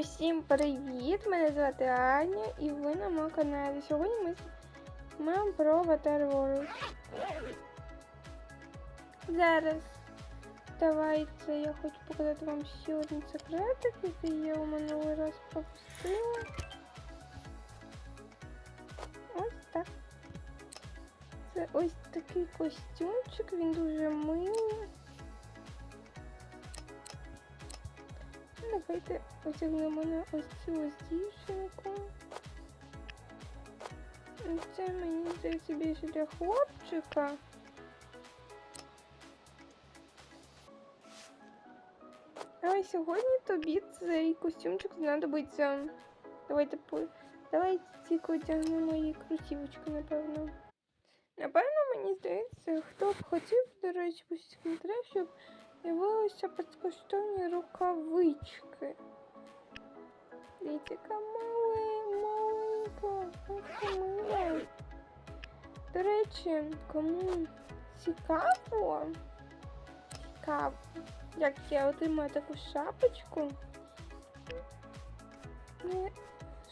Усім привіт! Мене звати Аня і ви на моєму каналі. Сьогодні ми маємо про Avatar World. Зараз давайте я хочу показати вам ще один секретик, який я у минулий раз пропустила. Ось так. Це ось такий костюмчик, він дуже милий. Давайте одягнемо на ось цю ось дівчинку. Це мені здається більше для хлопчика. А сьогодні тобі цей костюмчик знадобиться. Давайте. Давайте тільки одягнемо її крутівочку, напевно. Напевно, мені здається, хто б хотів, до речі, пусть щоб з'явилися безкоштовні рукавички. Дивіться, яка мали, маленька, мила. До речі, кому цікаво, цікаво, як я отримаю таку шапочку. Не,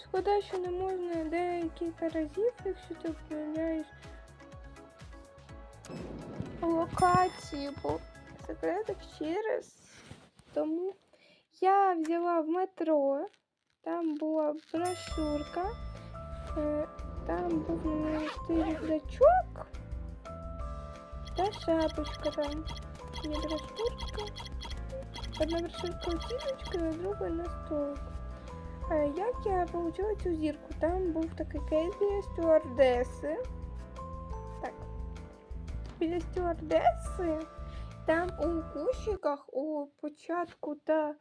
шкода, що не можна декілька разів, якщо ти обновляєш локацію по секретах ще раз. Тому я взяла в метро, там була брошурка, е, там був на рюкзачок та шапочка там. Є брошурка. Одна брошурка у сіточки, а друга на столик. Е, Як я отримала цю зірку? Там був такий кейс біля стюардеси. Так. Біля стюардеси Там у кущиках у початку та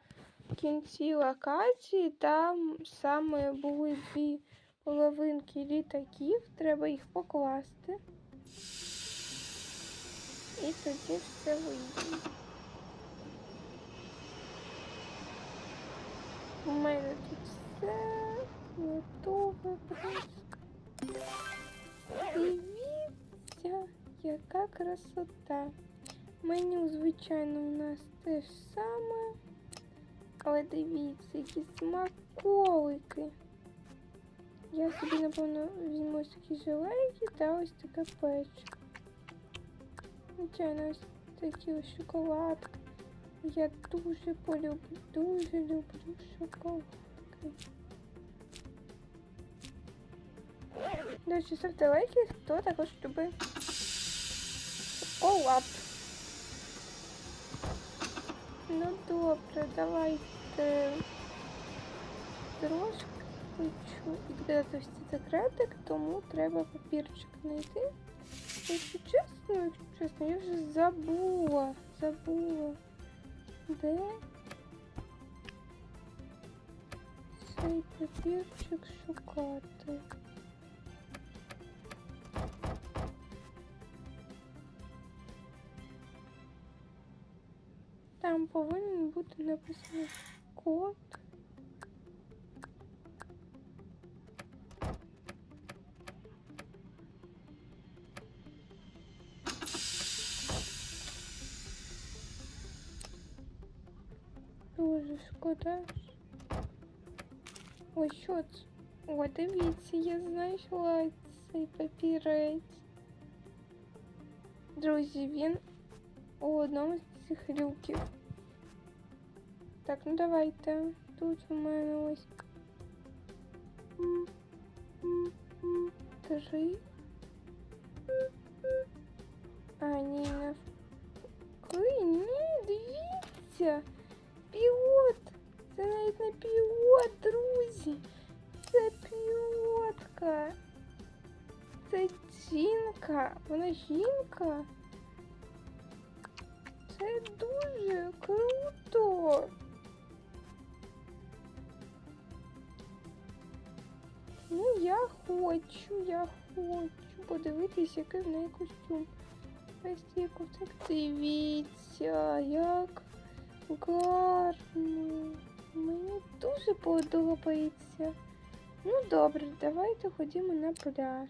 кінці локації там саме були дві половинки літаків, треба їх покласти. І тоді все вийде. У мене тут все готове просто. Дивіться, яка красота. Меню, звичайно, у нас те ж саме. Але дивіться, які смаколики. Я собі, напевно, візьму ось такі жилейки та ось таке печико. Звичайно, ось такі ось шоколадки. Я дуже полюблю, дуже люблю шоколадки. До речі, ставте лайки, хто також любить шоколад. Ну добре, давайте трошки хочу відкрити секретик, тому треба папірчик знайти. Якщо чесно, якщо чесно, я вже забула, забула. Де цей папірчик шукати? Там повинен бути написано код. Дуже шкода. Ой, що це? О, дивіться, я знайшла цей папірець. Друзі, він у одному з цих люків. Так, ну давайте. Тут у мене ось три. А, ні, навпаки. Ні, дивіться. Пілот. Це навіть не пілот, друзі. Це пілотка. Це жінка. Вона жінка. Це дуже круто. Ну, я хочу, я хочу подивитись, який в неї костюм. Ось тільки так дивіться, як гарно. Мені дуже подобається. Ну добре, давайте ходімо на пляж.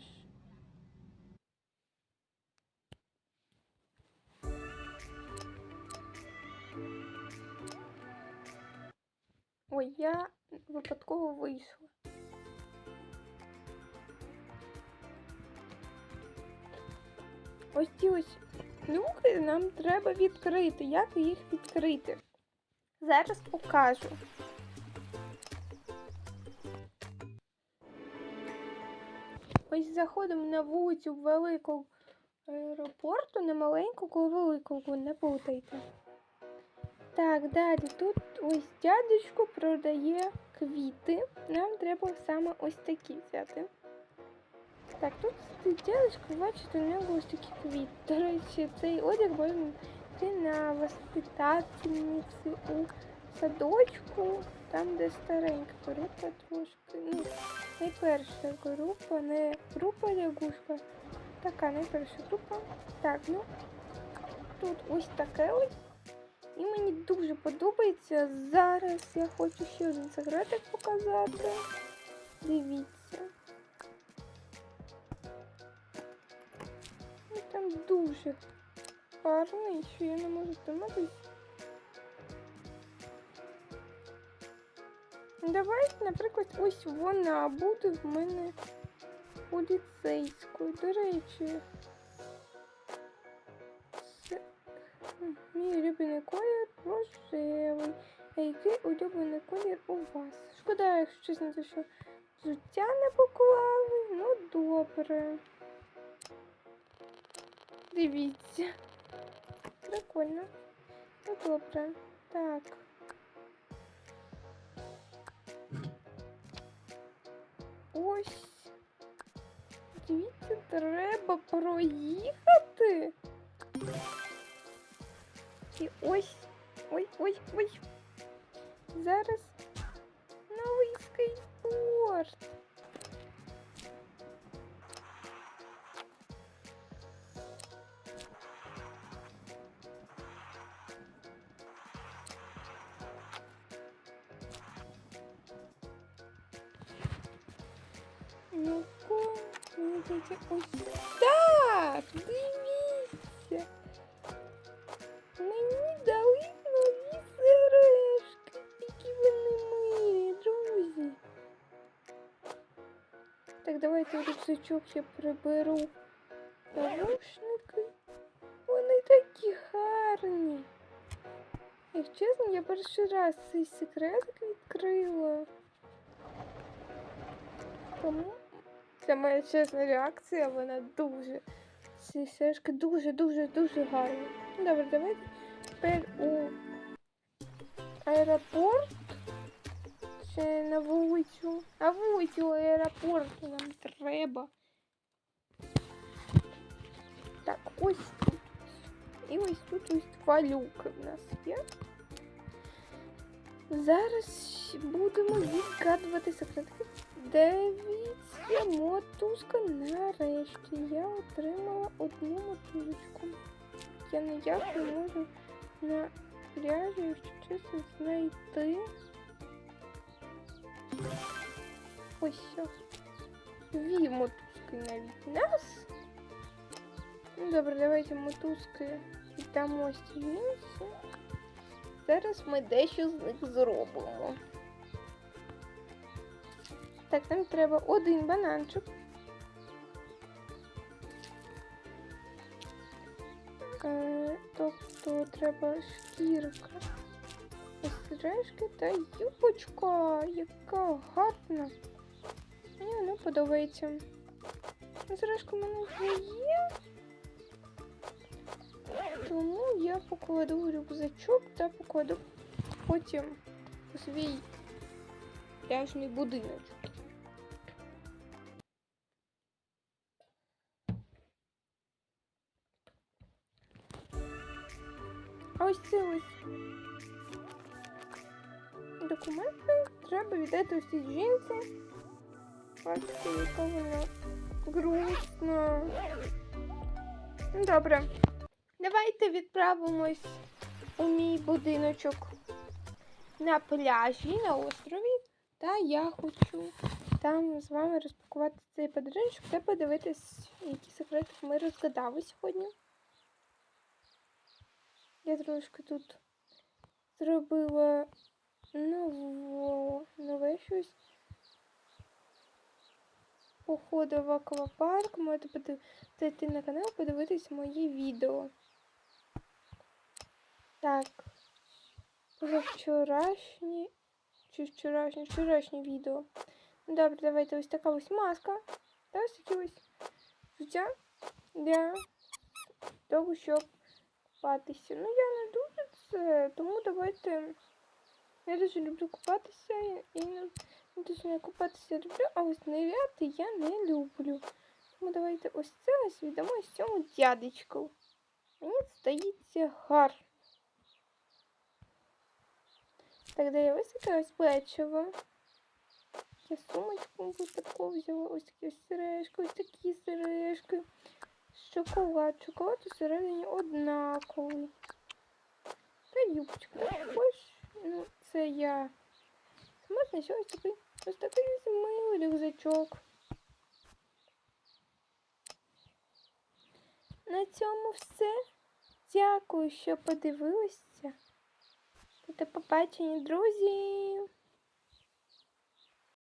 Ой, я випадково вийшла. Ось ці ось люки нам треба відкрити. Як їх відкрити? Зараз покажу. Ось заходимо на вулицю великого аеропорту, не маленького, а великого, не плутайте. Так, далі тут ось дядечко продає квіти. Нам треба саме ось такі взяти. Так, тут стоїть дядечко, бачите, у нього ось такі квіти. До речі, цей одяг можна йти на воспитательниці у садочку, там, де старенька група трошки. Ну, найперша група, не група лягушка. Така найперша група. Так, ну тут ось таке ось. І мені дуже подобається. Зараз я хочу ще один секретик показати. Дивіться. Там дуже гарний, що я не можу триматись. Давайте, наприклад, ось вона буде в мене поліцейською. До речі, це мій улюблений колір рожевий. А який улюблений колір у вас? Шкода, якщо чесно, що взуття не поклали. Ну, добре. Дивіться. Прикольно. Ну, добре. Так. Ось. Дивіться, треба проїхати. І ось. Ой, ой, ой. Зараз новий скейтборд. Ну-ка, мені здається, ось так, дивіться. Мені дали нові сережки, які вони милі, друзі. Так, давайте рюкзачок я приберу. Наушники. Вони такі гарні. Як чесно, я перший раз цей секретик відкрила. Тому це моя чесна реакція, вона дуже. Ці сережки дуже-дуже дуже гарні. Добре, давайте тепер у аеропорт. Чи на вулицю? На вулицю аеропорту нам треба. Так, ось тут. І ось тут ось два люки в нас є. Зараз будемо відгадувати секретки. Дивіться, мотузка нарешті. Я отримала одну мотузочку. Я ніяк не можу на пляжі, чесно, знайти. Ось що. Дві мотузки навіть нас. Ну добре, давайте мотузки віддамо ось інші. Зараз ми дещо з них зробимо. Так, нам треба один бананчик. Е, тобто треба шкірка. Сережки та юбочка, яка гарна. Мені вона подобається. Сережка в мене вже є. Тому я покладу рюкзачок та покладу потім у свій пляжний будиночок. Ось це ось документи треба віддати ось цій жінці. Бачите, яка вона грустна. Добре. Давайте відправимось у мій будиночок на пляжі, на острові. Та я хочу там з вами розпакувати цей подарунок та подивитись, які секрети ми розгадали сьогодні. Я трошки тут зробила нову щось. Походу в аквапарк. Можете зайти на канал, подивитись мої відео. Так. Позавчорашнє. Чи вчорашнє? Вчорашнє відео. Ну, Добре, давайте ось така ось маска. Та ось такі ось для того, щоб купатися. Ну, я не дуже це, тому давайте. Я дуже люблю купатися і не, не дуже не купатися люблю, а ось ниряти я не люблю. Тому давайте ось це ось віддамо ось цьому дядечку. Мені це здається гарно. Так, де я ось таке ось печиво. Я сумочку ось таку взяла, ось такі ось сережки, ось такі сережки. Шоколад. Шоколад усередині однаковий. Та юбочка. Ось, ну, це я. Можна ще ось такий, ось такий милий рюкзачок. На цьому все. Дякую, що подивилися. До побачення, друзі!